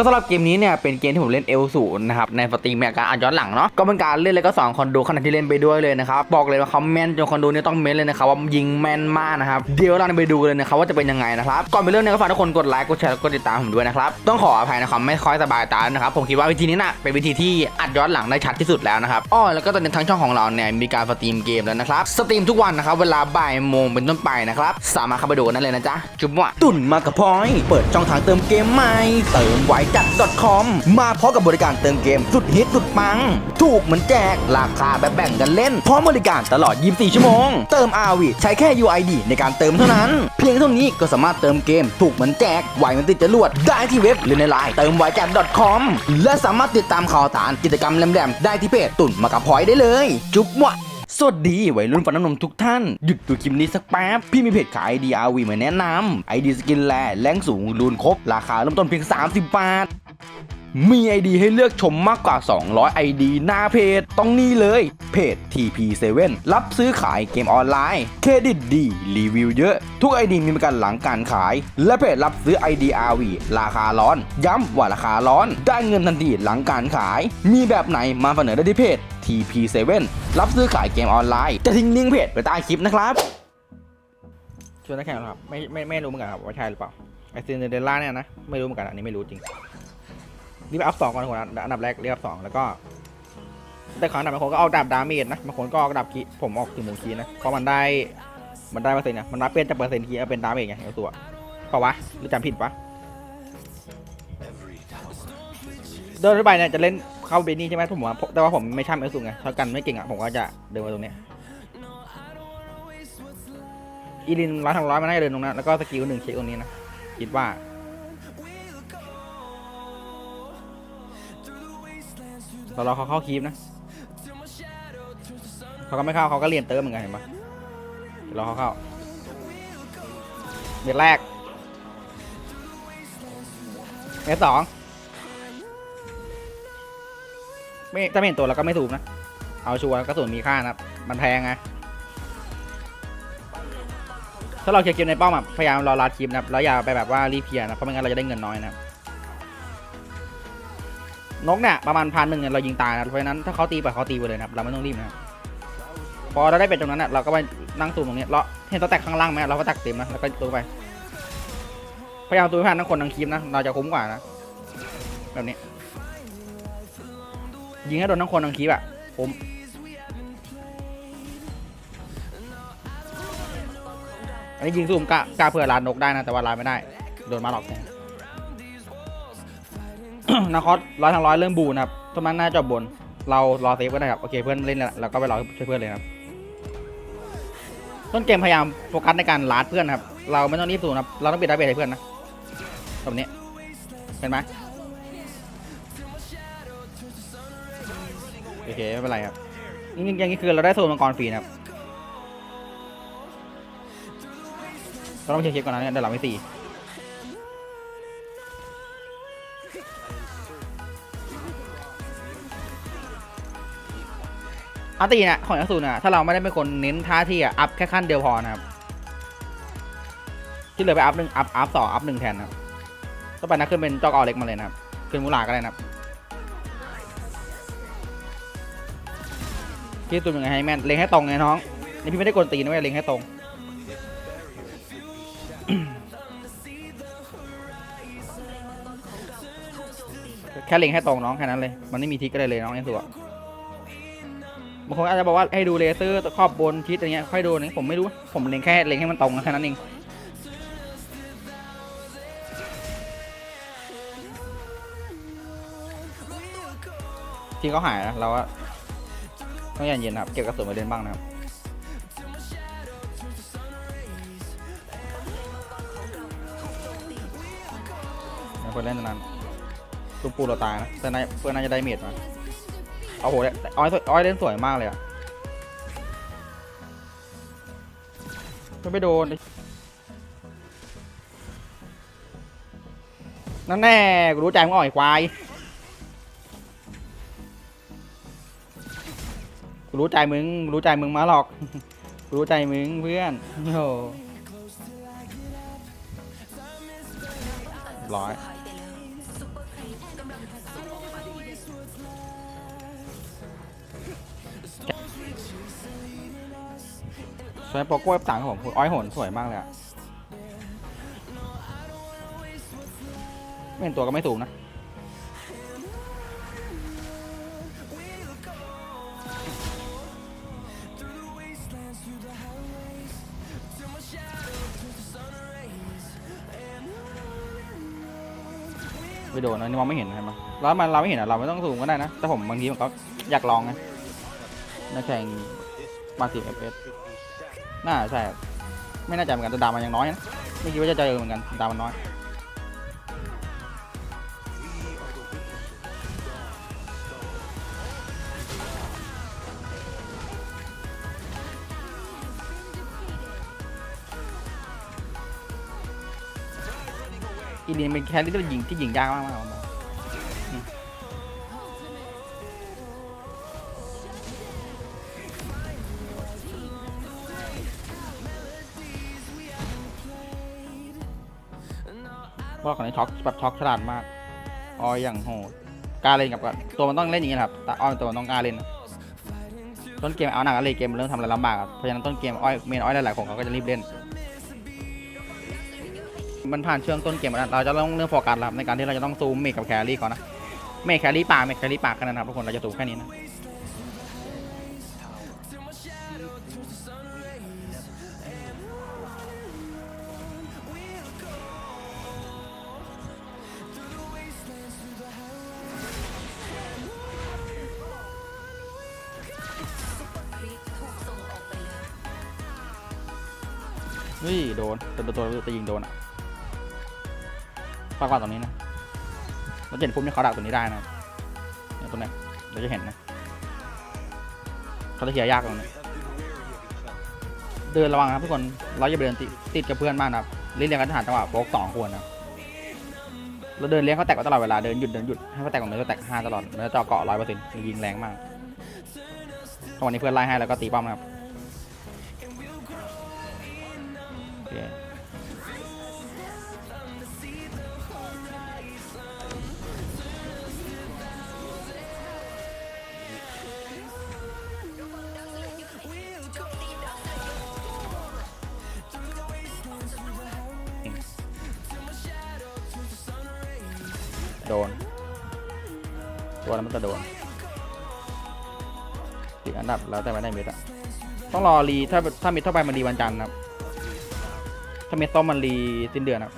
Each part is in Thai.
ก็สำหรับเกมนี้เนี่ยเป็นเกมที่ผมเล่นเอลสูนะครับในสตรีมเนี่ยการอ่านย้อนหลังเนาะก็เป็นการเล่นแล้วก็สอนคนดูขณะที่เล่นไปด้วยเลยนะครับบอกเลยว่าเขาแม่นจนคนดูเนี่ยต้องเม้นเลยนะครับว่ายิงแม่นมากนะครับเดี๋ยวเราไปดูเลยนะครับว่าจะเป็นยังไงนะครับก่อนไปเริ่มเนี่ยก็ฝากทุกคนกดไลค์กดแชร์กดติดตามผมด้วยนะครับต้องขออภัยนะครับไม่ค่อยสบายตานะครับผมคิดว่าวิธีนี้น่ะเป็นวิธีที่อัดย้อนหลังได้ชัดที่สุดแล้วนะครับอ้อแล้วก็ตอนนี้ทั้งช่องของเราเนี่ยมีการสตรีมเกมแล้วนะครับสตรีมทุกวันนะครับเวลาบ่ายโมงเป็นต้นไปนะครับสามารถเข้าไปดูกันเลยนะจ๊ะจุ๊บว่ะตุ่นมากระพอยเปิดช่องทางเติมเกมใหม่เติมไวจัด .com มาพร้อมกับบริการเติมเกม สุดฮิตสุดปัง ถูกเหมือนแจก ราคาแบบแบ่งกันเล่น พร้อมบริการตลอด 24 ชั่วโมง เติม RV ใช้แค่ UID ในการเติมเท่านั้น เพียงเท่านี้ก็สามารถเติมเกม ถูกเหมือนแจกไวเหมันติดจรวด ได้ที่เว็บหรือในไลน์เติมไวจัด .com และสามารถติดตามข่าวสารกิจกรรมแหลมๆได้ที่เพจตุ่นมากระพอยได้เลย จุ๊บวะ สวัสดีวัยรุ่นฟันน้ำนมทุกท่าน หยุดดูคลิปนี้สักแป๊บ พี่มีเพจขาย DRV มาแนะนำไอดีสกินแลแรงสูงรูนครบ ราคาเริ่มต้นเพียง 30 บาท มี ID ให้เลือกชมมากกว่า 200 ID หน้าเพจ ต้องนี่เลยเพจ TP7 รับซื้อขายเกมออนไลน์ เครดิตดี รีวิวเยอะ ทุก ID มีประกันหลังการขาย และเพจรับซื้อ ID RV ราคาร้อน ย้ำว่าราคาร้อน ได้เงินทันทีหลังการขาย มีแบบไหนมาเสนอได้ที่เพจ TP7 รับซื้อขายเกมออนไลน์ จะทิ้งลิงก์เพจไว้ใต้คลิปนะครับชวนนักแข่งครับไม่ไม่ไม่รู้เหมือนกันครับว่าใช่หรือเปล่าไอซินเดล่าเนี่ยนะไม่รู้เหมือนกันอันนี้ไม่รู้จริง รีบอัพสองก่อนคนอันดับแรกเรียกอัพสองแล้วก็แต่ขออันดับบางคนก็เอาดาบดาเมจนะบางคนก็เอาดาบคีผมออกถึงหมูคีนะเพราะมันได้มันได้เปอร์เซ็นต์นี่ยมันรับเปลี่ยนจากเปอร์เซ็นต์คีเอาเป็นดาเมจไงเอาตัวเปล่าวะหรือจำผิดปะเดินไปเนี่ยจะเล่นเข้าเบนี่ใช่ไหมผมว่าแต่ว่าผมไม่ช่ำเอลสูงไงเท่ากันไม่เก่งอะผมก็จะเดินมาตรงนี้อีลินร้อยทางร้อยมันน่าจะเดินตรงนั้นแล้วก็สกิลหนึ่งเช็คตรงนี้นะคิดว่า ตอนเราเขาเข้าคีฟนะเขาก็ไม่เข้าเขาก็เรียนเติมเหมือนกันเห็นปะเดี๋ยวเราเขาเข้าเม็ดแรกเม็ดสองไม่ถ้าไม่เห็นตัวเราก็ไม่ถูกนะ เอาชัวร์กระสุนมีค่านะครับ มันแพงไงถ้าเราเคลียร์เกมในป้อมอะพยายามรอรัดคลิปนะครับแล้วอย่าไปแบบว่ารีเคลียนะเพราะไม่งั้นเราจะได้เงินน้อยนะครับ นกเนี่ยประมาณพันหนึ่งเนี่ยเรายิงตายนะเพราะฉะนั้นถ้าเขาตีไปเขาตีไปเลยนะครับเราไม่ต้องรีบนะครับพอเราได้เป็นตรงนั้นเนี่ยเราก็ไปนั่งซูมตรงนี้เราเห็นตัวแตกข้างล่างไหมเราก็ตักเต็มนะแล้วก็ตัวไปพยายามตัวให้ผ่านทั้งคนทั้งคลิปนะเราจะคุ้มกว่านะแบบนี้ยิงให้โดนทั้งคนทั้งคลิปอะคุ้มอันนี้ยิงซูมกล้ากล้าเพื่อลานนกได้นะแต่ว่าลานไม่ได้โดนมาหลอกแทน นาคอสร้อยทางร้อยเริ่มบูนะครับตรงนั้นน่าจะบน เรารอเซฟก็ได้ครับ โอเคเพื่อนเล่นแล้วเราก็ไปรอช่วยเพื่อนเลยครับ ต้นเกมพยายามโฟกัสในการลาดเพื่อนครับ เราไม่ต้องรีบสูนะครับ เราต้องปิดได้เบรให้เพื่อนนะแบบนี้ เห็นไหมโอเคไม่เป็นไรครับนี่อย่างนี้คือเราได้โซนมังกรฟรีนะครับเราต้องเช็คก่อนนะเนี่ยเดี๋ยวเราไม่ตี อาร์ตีเนี่ยของยักษ์สูเนี่ยถ้าเราไม่ได้เป็นคนเน้นท่าที่อะอัพแค่ขั้นเดียวพอนะครับ ที่เหลือไปอัพหนึ่งอัพอัพสองอัพหนึ่งแทนนะครับต่อไปนะขึ้นเป็นจอกออเล็กมาเลยนะครับ ขึ้นมูลาก็ได้นะครับพี่ตุ้มยังไงให้แม่นเล็งให้ตรงไงน้อง นี่พี่ไม่ได้กดตีนะเว้ยเล็งให้ตรงแค่เล็งให้ตรงน้องแค่นั้นเลย มันไม่มีทิกก็ได้เลยน้องไอ้สัว บางคนอาจจะบอกว่าให้ดูเลเซอร์ครอบบนทิศอะไรเงี้ยค่อยดูนี่ผมไม่รู้ผมเล็งแค่เล็งให้มันตรงแค่นั้นเองที่เขาหายนะเราว่าต้องเย็นๆนะครับเก็บกระสุนมาเล่นบ้างนะครับควรเล่นตรงนั้นลูปูเราตายนะแต่นายเพื่อนน่าจะได้เมดมา โอ้โหเนี่ยอ้อยอ้อยเล่นสวยมากเลยอะไม่โดน นั่นแน่กูรู้ใจมึงอ่อยควาย กูรู้ใจมึง รู้ใจมึงมาหรอกกูรู้ใจมึงเพื่อนโอ้โหร้อย สวยโปโก้ต่างครับผมอ้อยหนสวยมากเลยอะไม่เห็นตัวก็ไม่สูงนะไปโดนนะนี่มองไม่เห็นใช่ไหมแล้วมันเราไม่เห็นอะเราไม่ต้องซูมก็ได้นะ แต่ผมบางทีผมก็อยากลองไง นักแข่งมาสิเอฟเอสน่าใช่ไม่น่าใจเหมือนกันแต่ดามันยังน้อยนะไม่คิดว่าจะเจอเหมือนกันดามันน้อยอีลีนเป็นแครี่ที่ยิงที่ยิงยากมาก เพราะก่อนนี้ช็อกแบบช็อกฉลาดมากออยอย่างโหดกล้าเล่นกับกันตัวมันต้องเล่นอย่างนี้ครับแต่อ้อยตัวมันต้องกล้าเล่นต้นเกมเอาหนักเลยเกมมันเริ่มทำอะไรลำบากครับเพราะฉะนั้นต้นเกมอ้อยเมนอ้อยหลายๆคนเขาก็จะรีบเล่น มันผ่านช่วงต้นเกมแล้วเราจะต้องเรื่องโฟกัสครับในการที่เราจะต้องซูมเมกกับแครี่ก่อนนะเมกแครี่ป่าเมกแครี่ป่าแค่นั้นนะครับทุกคนเราจะซูมแค่นี้นะ เฮ้ยโดนตัวตัวตัวจะยิงโดนอะฝากกว่าตรงนี้นะเราจะเห็นปุ๊บเนี่เขาดักตัวนี้ได้นะเนี่ยตัวนี้เราจะเห็นนะเขาจะเคลียร์ยากตรงนี้เดินระวังครับทุกคนเราอย่าไปเดินติดติดกับเพื่อนมากนะครับเล่นเรียงกันทหารจังหวะโป๊กสองควรนะเราเดินเลี้ยงเขาแตกตลอดเวลาเดินหยุดเดินหยุดให้เขาแตกของเนื้อแตกห้าตลอดเนื้อจอเกาะร้อยเปอร์เซ็นต์ยิงแรงมากเพราะวันนี้เพื่อนไล่ให้แล้วก็ตีป้อมนะครับ โดน ตัวนั้นมันจะโดนติดอันดับแล้วแต่ไม่ได้เม็ดอะต้องรอรีถ้าถ้าม็ดเท่าไปมันรีวันจันทร์นะครับ ถ้าเม็ดต้มมันรีสิ้นเดือนครับ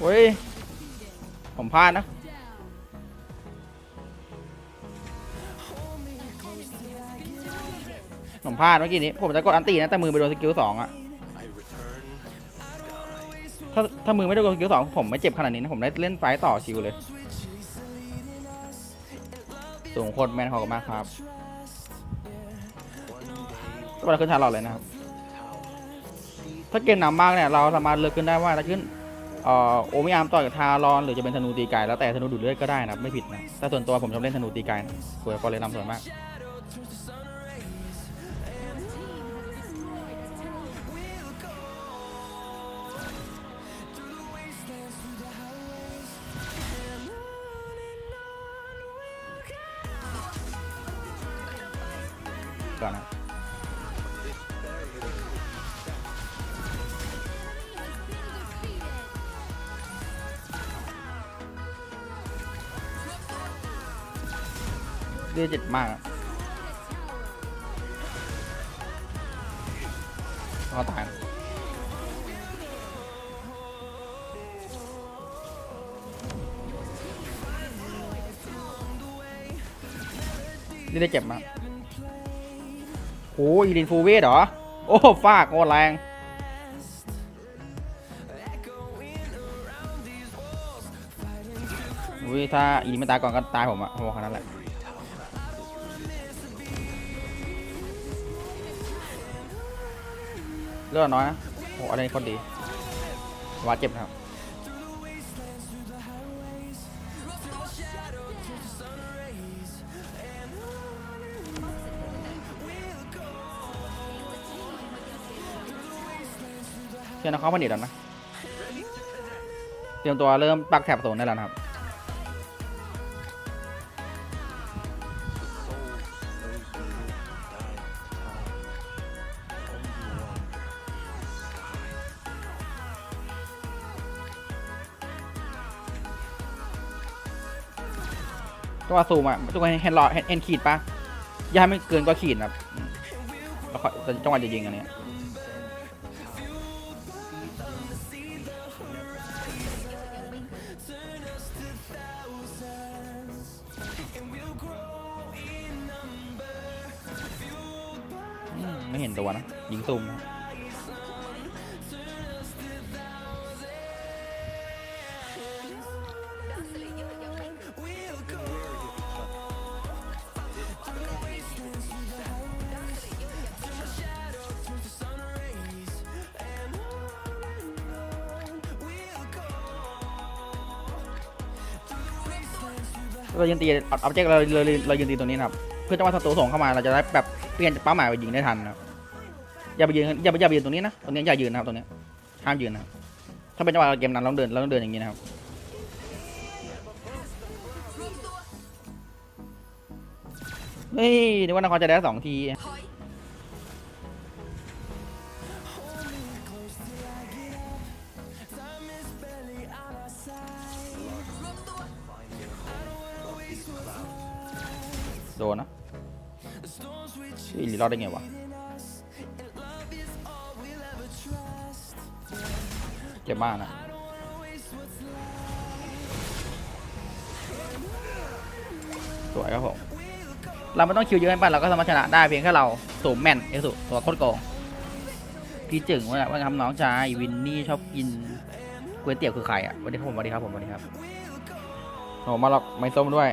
เฮ้ย ผมพลาดนะ พลาดเมื่อกี้นี้ ผมจะกดอันตีนะแต่มือไปโดนสกิลสองอะถ้าถ้ามือไม่ได้โดนสกิลสองผมไม่เจ็บขนาดนี้นะผมได้เล่นไฟต์ต่อชิวเลย สูงโคตรแมนขอบมากครับก็ไปขึ้นชาร์ลอตเลยนะครับ ถ้าเกมหนำมากเนี่ยเราสามารถเลือกขึ้นได้ว่าจะขึ้นเอ่อโอมิอามต่อยกับทารอนหรือจะเป็นธนูตีไกลแล้วแต่ธนูดูดเลือดก็ได้นะไม่ผิดนะแต่ส่วนตัวผมชอบเล่นธนูตีไกลนะสวยฟอร์เรนำสวยมาก เลือดเจ็ดมากอะเขาตายนี่ได้เจ็บมากโอ้ยลินฟูเวทเหรอ โอ้ฟากโคตรแรงอุ้ยถ้าอีนี่ไม่ตายก่อนก็ตายผมอะผมบอกแค่นั้นแหละ เลือดน้อยนะโอ้อะไรนี่คนดีวาเจ็บนะครับเชื่อนะเขาผลิตแล้วนะ เตรียมตัวเริ่มปักแถบโซนได้แล้วนะครับ ตัวซูมอะตัวเห็นหลอดเห็นเห็นขีดปะย่าให้มันเกินกว่าขีดนะครับแล้วค่อยจังหวะจะยิงอันเนี้ยไม่เห็นตัวนะ ยิงซูมนะ เรายืนตีเอาเอาเจ๊กเราเราเราเรายืนตีตรงนี้นะครับเพื่อจะว่าศัตรูส่งเข้ามาเราจะได้แบบเปลี่ยนเป้าหมายไปยิงได้ทันนะครับอย่าไปยืนอย่าไปอย่าไปยืนตรงนี้นะตรงนี้อย่ายืนนะครับตรงนี้ห้ามยืนนะครับถ้าเป็นจังหวะเกมนั้นเราต้องเดินเราต้องเดินอย่างนี้นะครับเฮ้ยนึกว่านครจะได้สองที เฮ้ยหลีรอดได้ไงวะเจ็บมากนะสวยครับผม เราไม่ต้องคิวเยอะไปเราก็สามารถชนะได้เพียงแค่เราสูมแม่นเอสุตัวโคตรโกงพี่จึงว่าว่าทำน้องชายวินนี่ชอบกินก๋วยเตี๋ยวคือใครอะสวัสดีครับผมสวัสดีครับผมสวัสดีครับโอ้มาหรอกไม่ส้มด้วย